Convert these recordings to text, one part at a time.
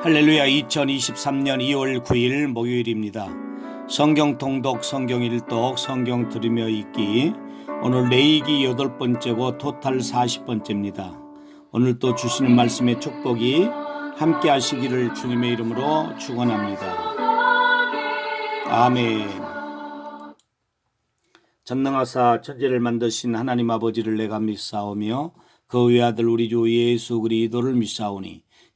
할렐루야 2023년 2월 9일 목요일입니다. 성경 통독, 성경 일독, 성경 들으며 읽기. 오늘 레이기 여덟 번째고 토탈 40번째입니다. 오늘 또 주시는 말씀의 축복이 함께 하시기를 주님의 이름으로 축원합니다. 아멘. 전능하사 천지를 만드신 하나님 아버지를 내가 믿사오며 그 외아들 우리 주 예수 그리스도를 믿사오니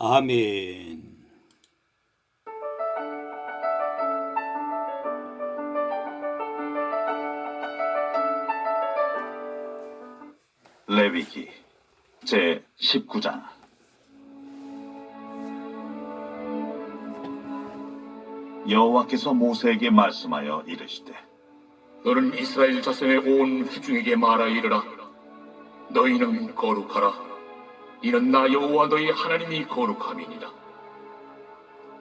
아멘. 레위기 제 19장 여호와께서 모세에게 말씀하여 이르시되 너는 이스라엘 자손의 온 회중에게 말하 이르라. 너희는 거룩하라. 이는 나 여호와 너희 하나님이 거룩함이니라.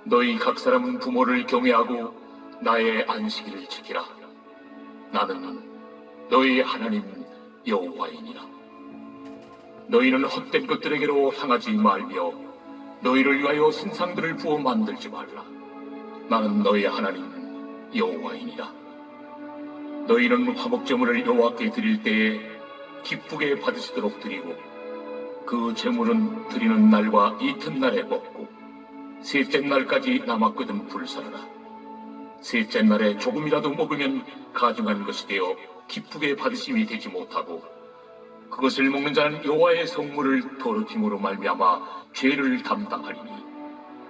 너희 각 사람은 부모를 경외하고 나의 안식일을 지키라. 나는 너희 하나님 여호와이니라. 너희는 헛된 것들에게로 향하지 말며 너희를 위하여 신상들을 부어 만들지 말라. 나는 너희 하나님 여호와이니라. 너희는 화목제물을 여호와께 드릴 때에 기쁘게 받으시도록 드리고 그 제물은 드리는 날과 이튿날에 먹고 셋째 날까지 남았거든 불사르라. 셋째 날에 조금이라도 먹으면 가증한 것이 되어 기쁘게 받으심이 되지 못하고 그것을 먹는 자는 여호와의 성물을 더럽힘으로 말미암아 죄를 담당하리니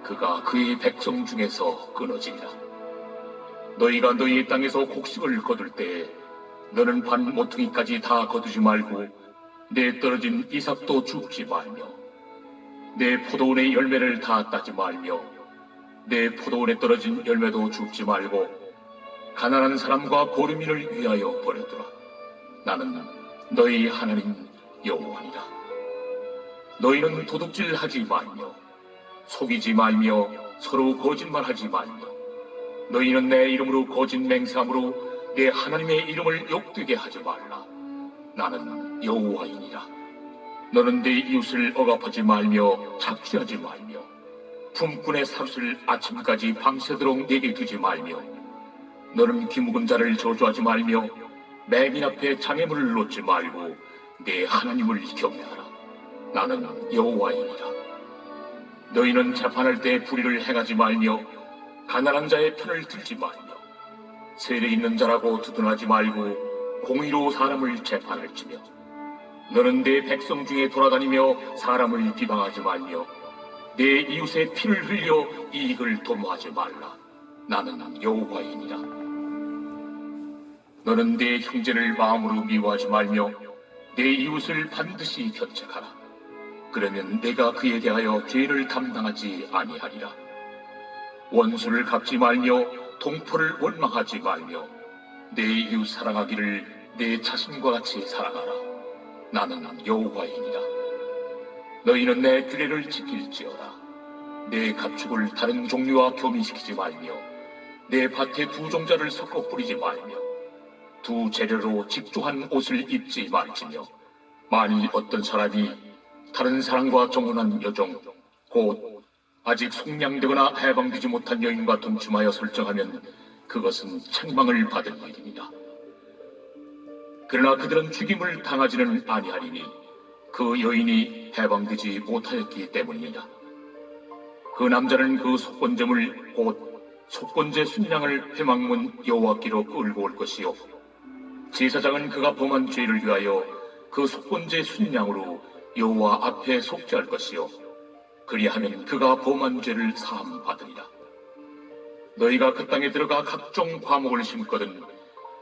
그가 그의 백성 중에서 끊어지리라. 너희가 너희의 땅에서 곡식을 거둘 때에 너는 반 모퉁이까지 다 거두지 말고 내 떨어진 이삭도 줍지 말며 내 포도원의 열매를 다 따지 말며 내 포도원에 떨어진 열매도 줍지 말고 가난한 사람과 고르민을 위하여 버려두라 나는 너희 하나님 여호와니라 너희는 도둑질하지 말며 속이지 말며 서로 거짓말하지 말며 너희는 내 이름으로 거짓 맹세함으로 내 하나님의 이름을 욕되게 하지 말라. 나는 여호와이니라. 너는 내 이웃을 억압하지 말며 착취하지 말며 품꾼의 삽을 아침까지 밤새도록 내게 두지 말며 너는 귀묵은 자를 저주하지 말며 맹인 앞에 장애물을 놓지 말고 내 하나님을 경외하라. 나는 여호와이니라. 너희는 재판할 때 불의를 행하지 말며 가난한 자의 편을 들지 말며 세례 있는 자라고 두둔하지 말고 공의로 사람을 재판할지며 너는 내 백성 중에 돌아다니며 사람을 비방하지 말며 내 이웃의 피를 흘려 이익을 도모하지 말라 나는 여호와이니라 너는 내 형제를 마음으로 미워하지 말며 내 이웃을 반드시 견책하라. 그러면 내가 그에 대하여 죄를 담당하지 아니하리라. 원수를 갚지 말며 동포를 원망하지 말며 내 이웃 사랑하기를 내 자신과 같이 사랑하라. 나는 여호와이니라. 너희는 내 규례를 지킬지어다. 내 가축을 다른 종류와 교미시키지 말며 내 밭에 두 종자를 섞어 뿌리지 말며 두 재료로 직조한 옷을 입지 말지며 만일 어떤 사람이 다른 사람과 정혼한 여종 곧 아직 속량되거나 해방되지 못한 여인과 동침하여 설정하면 그것은 책망을 받을 일입니다. 그러나 그들은 죽임을 당하지는 아니하리니 그 여인이 해방되지 못하였기 때문입니다. 그 남자는 그 속건제물 곧 속건제 순양을 회망문 여호와께로 끌고 올 것이요 제사장은 그가 범한 죄를 위하여 그 속건제 순양으로 여호와 앞에 속죄할 것이요 그리하면 그가 범한 죄를 사함 받으리라. 너희가 그 땅에 들어가 각종 과목을 심거든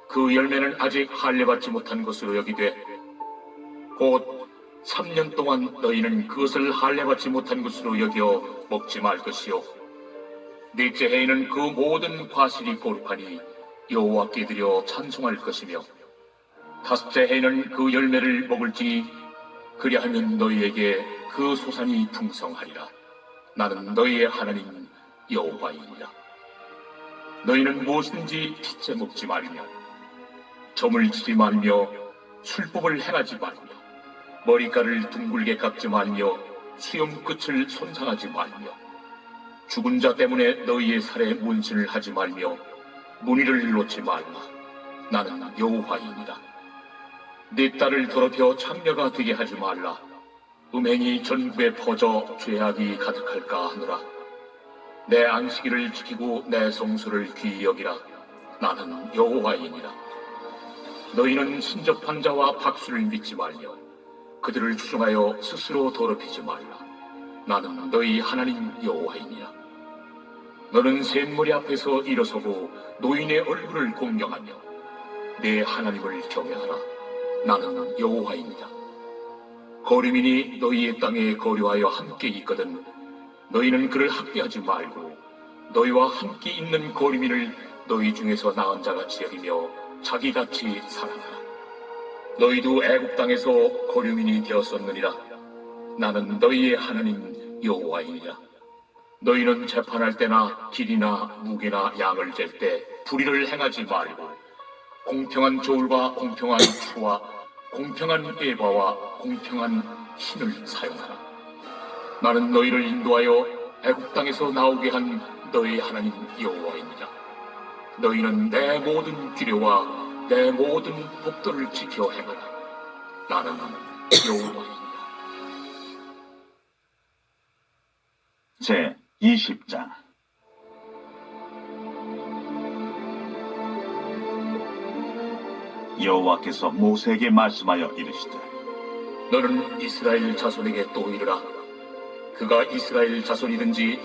그 열매는 아직 할례받지 못한 것으로 여기되 곧 3년 동안 너희는 그것을 할례받지 못한 것으로 여겨 먹지 말 것이요. 넷째 해에는 그 모든 과실이 거룩하니 여호와께 드려 찬송할 것이며 다섯째 해에는 그 열매를 먹을지니 그리하면 너희에게 그 소산이 풍성하리라. 나는 너희의 하나님 여호와이니라. 너희는 무엇이든지 핏째 먹지 말며 점을 치지 말며 술법을 행하지 말며 머리카락을 둥글게 깎지 말며 수염 끝을 손상하지 말며 죽은 자 때문에 너희의 살에 문신을 하지 말며 문의를 놓지 말라. 나는 여호와이니라. 네 딸을 더럽혀 창녀가 되게 하지 말라. 음행이 전국에 퍼져 죄악이 가득할까 하노라. 내 안식일을 지키고 내 성수를 귀히 여기라. 나는 여호와이니라 너희는 신접한 자와 박수를 믿지 말며 그들을 추종하여 스스로 더럽히지 말라. 나는 너희 하나님 여호와이니라. 너는 샘머리 앞에서 일어서고 노인의 얼굴을 공경하며 내 하나님을 경외하라. 나는 여호와이니라. 거류민이 너희의 땅에 거류하여 함께 있거든 너희는 그를 학대하지 말고 너희와 함께 있는 거류민을 너희 중에서 나은 자같이 여기며 자기같이 사랑하라. 너희도 애굽 땅에서 거류민이 되었었느니라. 나는 너희의 하나님 여호와이니라. 너희는 재판할 때나 길이나 무게나 양을 잴 때 불의를 행하지 말고 공평한 저울과 공평한 추와 공평한 에바와 공평한 신을 사용하라. 나는 너희를 인도하여 애굽 땅에서 나오게 한 너희 하나님 여호와이니라. 너희는 내 모든 규례와 내 모든 법도를 지켜 행하라. 나는 여호와이니라. 제 20장 여호와께서 모세에게 말씀하여 이르시되 너는 이스라엘 자손에게 또 이르라. 그가 이스라엘 자손이든지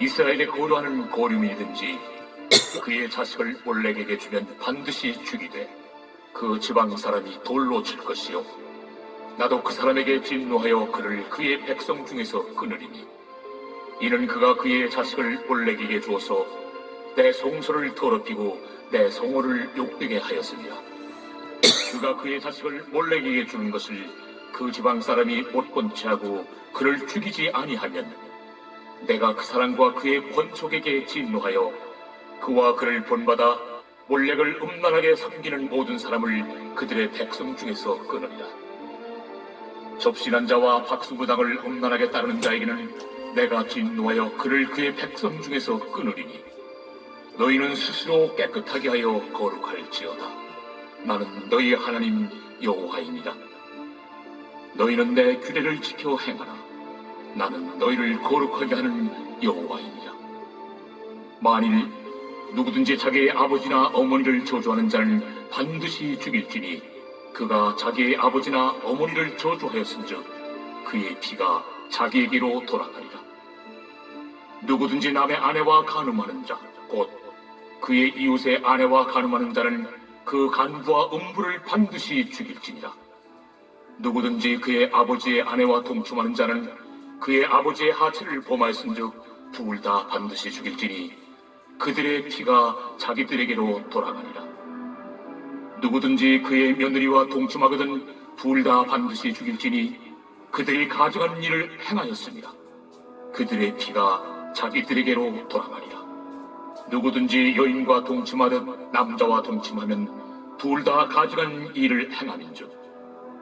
이스라엘에 거류하는 거류민이든지 그의 자식을 몰렉에게 주면 반드시 죽이되 그 지방 사람이 돌로 칠 것이요. 나도 그 사람에게 진노하여 그를 그의 백성 중에서 끊으리니 이는 그가 그의 자식을 몰렉에게 주어서 내 성소를 더럽히고 내 성호를 욕되게 하였습니다. 그가 그의 자식을 몰렉에게 주는 것을 그 지방 사람이 못 번치하고 그를 죽이지 아니하면 내가 그 사람과 그의 권속에게 진노하여 그와 그를 본받아 몰렉을 음란하게 섬기는 모든 사람을 그들의 백성 중에서 끊으리라. 접신한 자와 박수무당을 음란하게 따르는 자에게는 내가 진노하여 그를 그의 백성 중에서 끊으리니 너희는 스스로 깨끗하게 하여 거룩할지어다. 나는 너희 하나님 여호와입니다. 너희는 내 규례를 지켜 행하라. 나는 너희를 거룩하게 하는 여호와입니다. 만일 누구든지 자기의 아버지나 어머니를 저주하는 자는 반드시 죽일지니 그가 자기의 아버지나 어머니를 저주하였은즉 그의 피가 자기에게로 돌아가리라. 누구든지 남의 아내와 간음하는 자, 곧 그의 이웃의 아내와 간음하는 자는 그 간부와 음부를 반드시 죽일지니라. 누구든지 그의 아버지의 아내와 동침하는 자는 그의 아버지의 하체를 범하였은즉 둘 다 반드시 죽일지니 그들의 피가 자기들에게로 돌아가니라. 누구든지 그의 며느리와 동침하거든 둘 다 반드시 죽일지니 그들이 가져간 일을 행하였습니다. 그들의 피가 자기들에게로 돌아가리라. 누구든지 여인과 동침하듯 남자와 동침하면 둘 다 가져간 일을 행함인즉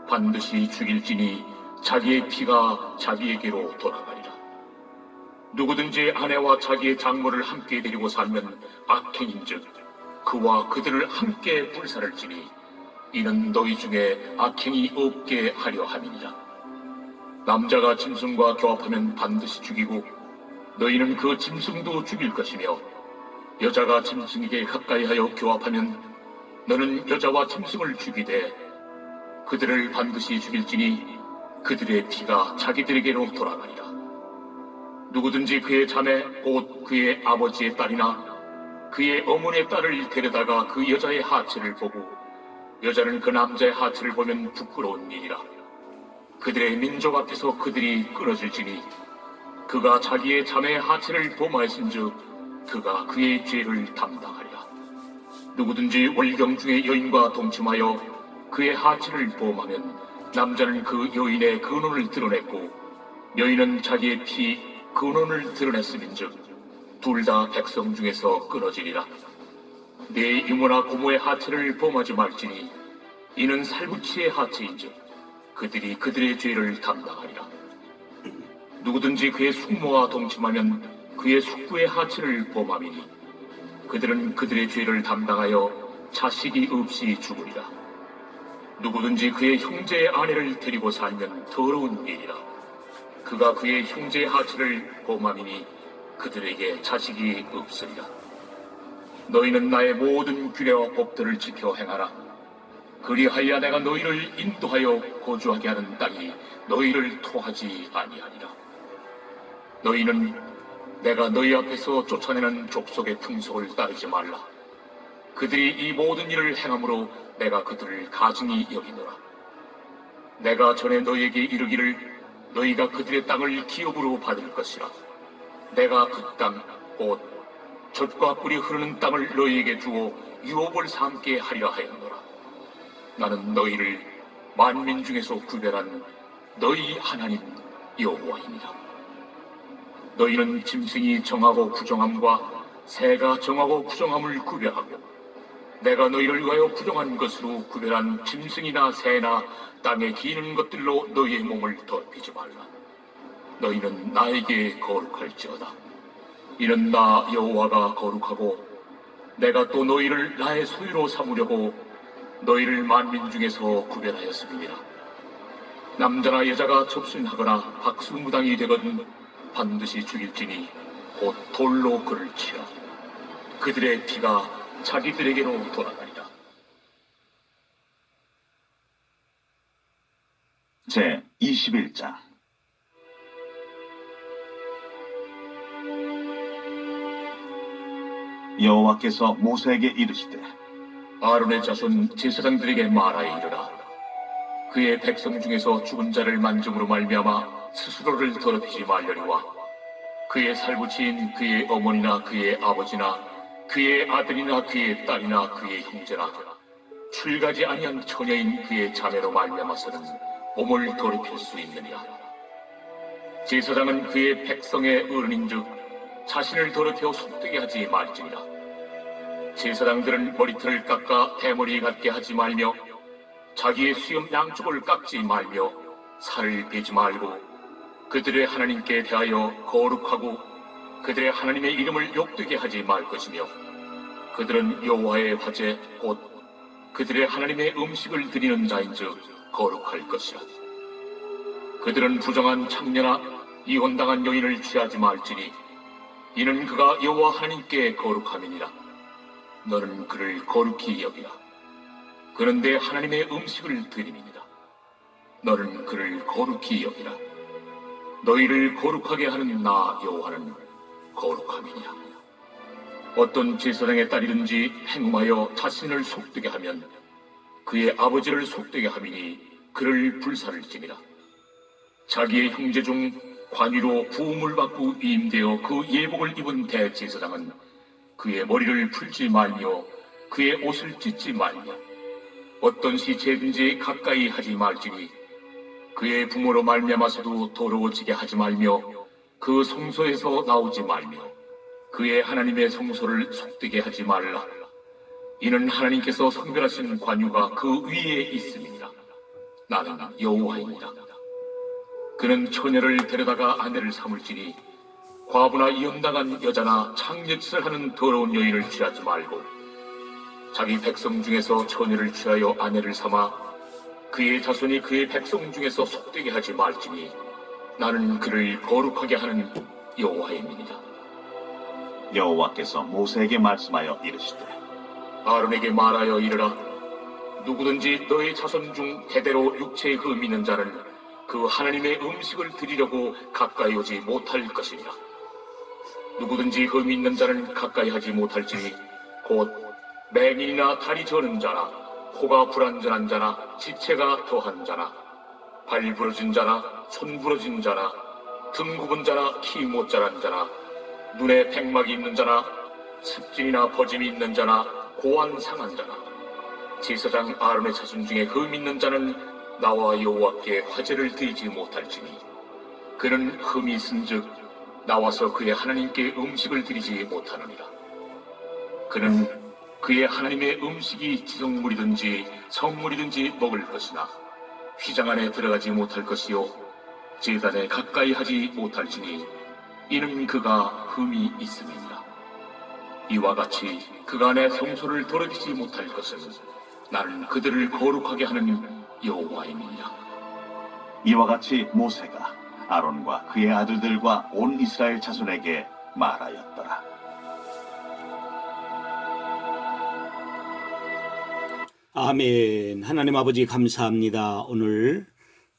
반드시 죽일지니 자기의 피가 자기에게로 돌아가리라. 누구든지 아내와 자기의 장모를 함께 데리고 살면 악행인즉 그와 그들을 함께 불살을지니 이는 너희 중에 악행이 없게 하려 함이니라. 남자가 짐승과 교합하면 반드시 죽이고 너희는 그 짐승도 죽일 것이며 여자가 짐승에게 가까이하여 교합하면 너는 여자와 짐승을 죽이되 그들을 반드시 죽일지니 그들의 피가 자기들에게로 돌아가리라. 누구든지 그의 자매 곧 그의 아버지의 딸이나 그의 어머니의 딸을 데려다가 그 여자의 하체를 보고 여자는 그 남자의 하체를 보면 부끄러운 일이라. 그들의 민족 앞에서 그들이 끊어질지니 그가 자기의 자매의 하체를 범하였은즉 그가 그의 죄를 담당하리라. 누구든지 월경 중에 여인과 동침하여 그의 하체를 범하면 남자는 그 여인의 근원을 드러냈고 여인은 자기의 피 근원을 드러냈음인즉 둘 다 백성 중에서 끊어지리라. 내 이모나 고모의 하체를 범하지 말지니 이는 살부치의 하체인즉 그들이 그들의 죄를 담당하리라. 누구든지 그의 숙모와 동침하면 그의 숙부의 하체를 범함이니 그들은 그들의 죄를 담당하여 자식이 없이 죽으리라. 누구든지 그의 형제의 아내를 데리고 살면 더러운 일이라. 그가 그의 형제의 하체를 범함이니 그들에게 자식이 없으리라. 너희는 나의 모든 규례와 법들을 지켜 행하라. 그리하여 내가 너희를 인도하여 거주하게 하는 땅이 너희를 토하지 아니하리라. 너희는 내가 너희 앞에서 쫓아내는 족속의 풍속을 따르지 말라. 그들이 이 모든 일을 행함으로 내가 그들을 가증히 여기노라. 내가 전에 너희에게 이르기를 너희가 그들의 땅을 기업으로 받을 것이라. 내가 그 땅, 곧 젖과 꿀이 흐르는 땅을 너희에게 주어 유업을 삼게 하리라 하였노라. 나는 너희를 만민 중에서 구별한 너희 하나님 여호와입니다. 너희는 짐승이 정하고 부정함과 새가 정하고 부정함을 구별하고 내가 너희를 위하여 부정한 것으로 구별한 짐승이나 새나 땅에 기는 것들로 너희의 몸을 더럽히지 말라. 너희는 나에게 거룩할지어다. 이는 나 여호와가 거룩하고 내가 또 너희를 나의 소유로 삼으려고 너희를 만민 중에서 구별하였습니다. 남자나 여자가 접순하거나 박수무당이 되거든 반드시 죽일지니 곧 돌로 그를 치라. 그들의 피가 자기들에게로 돌아가리라. 제 21장 여호와께서 모세에게 이르시되 아론의 자손 제사장들에게 말하여 이르라. 그의 백성 중에서 죽은 자를 만짐으로 말미암아 스스로를 더럽히지 말려니와 그의 살부치인 그의 어머니나 그의 아버지나 그의 아들이나 그의 딸이나 그의 형제나 출가지 아니한 처녀인 그의 자매로 말미암아서는 몸을 더럽힐 수 있느니라. 제사장은 그의 백성의 어른인즉 자신을 더럽혀 속되게 하지 말지니라. 제사장들은 머리털을 깎아 대머리 같게 하지 말며 자기의 수염 양쪽을 깎지 말며 살을 베지 말고 그들의 하나님께 대하여 거룩하고 그들의 하나님의 이름을 욕되게 하지 말 것이며 그들은 여호와의 화제 곧 그들의 하나님의 음식을 드리는 자인즉 거룩할 것이라 그들은 부정한 창녀나 이혼당한 여인을 취하지 말지니 이는 그가 여호와 하나님께 거룩함이니라 너는 그를 거룩히 여기라. 내 하나님의 음식을 드림이니라. 너는 그를 거룩히 여기라. 너희를 거룩하게 하는 나 여호와는 거룩함이니라. 어떤 제사장의 딸이든지 행음하여 자신을 속되게 하면 그의 아버지를 속되게 함이니 그를 불살을지니라. 자기의 형제 중 관유로 부음을 받고 위임되어 그 예복을 입은 대제사장은 그의 머리를 풀지 말며 그의 옷을 찢지 말며 어떤 시체든지 가까이 하지 말지니 그의 부모로 말미암아서도 더러워지게 하지 말며 그 성소에서 나오지 말며 그의 하나님의 성소를 속되게 하지 말라. 이는 하나님께서 성별하신 관유가 그 위에 있음이니라. 나는 여호와입니다. 그는 처녀를 데려다가 아내를 삼을지니 과부나 이혼당한 여자나 창녀짓을 하는 더러운 여인을 취하지 말고 자기 백성 중에서 처녀를 취하여 아내를 삼아 그의 자손이 그의 백성 중에서 속되게 하지 말지니 나는 그를 거룩하게 하는 여호와입니다. 여호와께서 모세에게 말씀하여 이르시되 아론에게 말하여 이르라 누구든지 너의 자손 중 대대로 육체에 흠 있는 자는 그 하나님의 음식을 드리려고 가까이 오지 못할 것이니라 누구든지 흠 있는 자는 가까이 하지 못할지니 곧 맹인이나 다리 저는 자나 코가 불안전한 자나 지체가 더한 자나 발 부러진 자나 손 부러진 자나 등 굽은 자나 키 못 자란 자나 눈에 백막이 있는 자나 습진이나 버짐이 있는 자나 고안 상한 자나 제사장 아론의 자손 중에 흠 있는 자는 나와 여호와께 화제를 드리지 못할지니 그는 흠이 있은즉 나와서 그의 하나님께 음식을 드리지 못하느니라. 그는 그의 하나님의 음식이 지성물이든지 성물이든지 먹을 것이나 휘장 안에 들어가지 못할 것이요 제단에 가까이 하지 못할지니 이는 그가 흠이 있음이니라 이와 같이 그간의 성소를 더럽히지 못할 것은 나는 그들을 거룩하게 하는 여호와임이니라. 이와 같이 모세가 아론과 그의 아들들과 온 이스라엘 자손에게 말하였더라. 아멘. 하나님 아버지 감사합니다. 오늘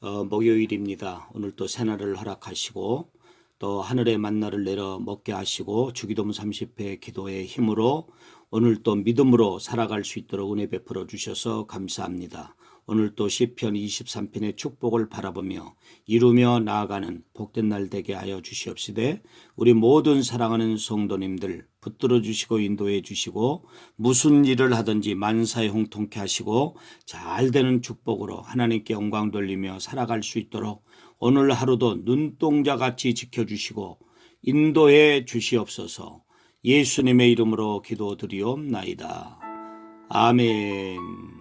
어, 목요일입니다. 오늘 또 새날을 허락하시고 또 하늘의 만나를 내려 먹게 하시고 주기도문 30회 기도의 힘으로 오늘 또 믿음으로 살아갈 수 있도록 은혜 베풀어 주셔서 감사합니다. 오늘 또 시편 23편의 축복을 바라보며 이루며 나아가는 복된 날 되게 하여 주시옵시되 우리 모든 사랑하는 성도님들 붙들어 주시고 인도해 주시고 무슨 일을 하든지 만사에 홍통케 하시고 잘 되는 축복으로 하나님께 영광 돌리며 살아갈 수 있도록 오늘 하루도 눈동자 같이 지켜 주시고 인도해 주시옵소서 예수님의 이름으로 기도드리옵나이다. 아멘.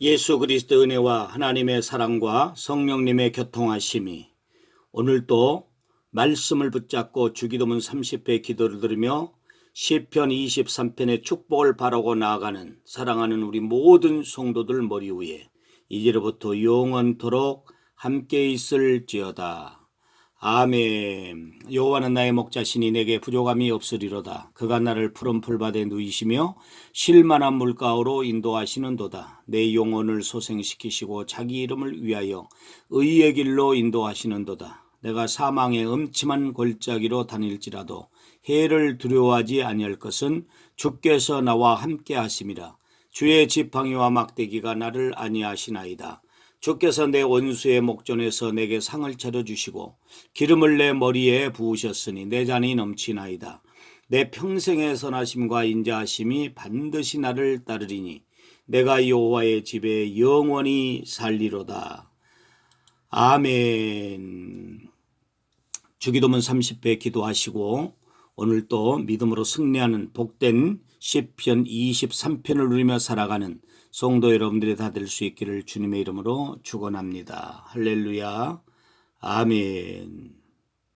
예수 그리스도 은혜와 하나님의 사랑과 성령님의 교통하심이 오늘도 말씀을 붙잡고 주기도문 30회 기도를 들으며 시편 23편의 축복을 바라고 나아가는 사랑하는 우리 모든 성도들 머리 위에 이제로부터 영원토록 함께 있을지어다. 아멘. 여호와는 나의 목자시니 내게 부족함이 없으리로다. 그가 나를 푸른 풀밭에 누이시며 쉴만한 물가로 인도하시는도다. 내 영혼을 소생시키시고 자기 이름을 위하여 의의 길로 인도하시는도다. 내가 사망의 음침한 골짜기로 다닐지라도 해를 두려워하지 아니할 것은 주께서 나와 함께 하심이라. 주의 지팡이와 막대기가 나를 안위하시나이다. 주께서 내 원수의 목전에서 내게 상을 차려주시고 기름을 내 머리에 부으셨으니 내 잔이 넘치나이다. 내 평생의 선하심과 인자하심이 반드시 나를 따르리니 내가 여호와의 집에 영원히 살리로다. 아멘. 주기도문 30회 기도하시고 오늘 또 믿음으로 승리하는 복된 시편 23편을 누리며 살아가는 성도 여러분들이 다 될 수 있기를 주님의 이름으로 축원합니다. 할렐루야. 아멘.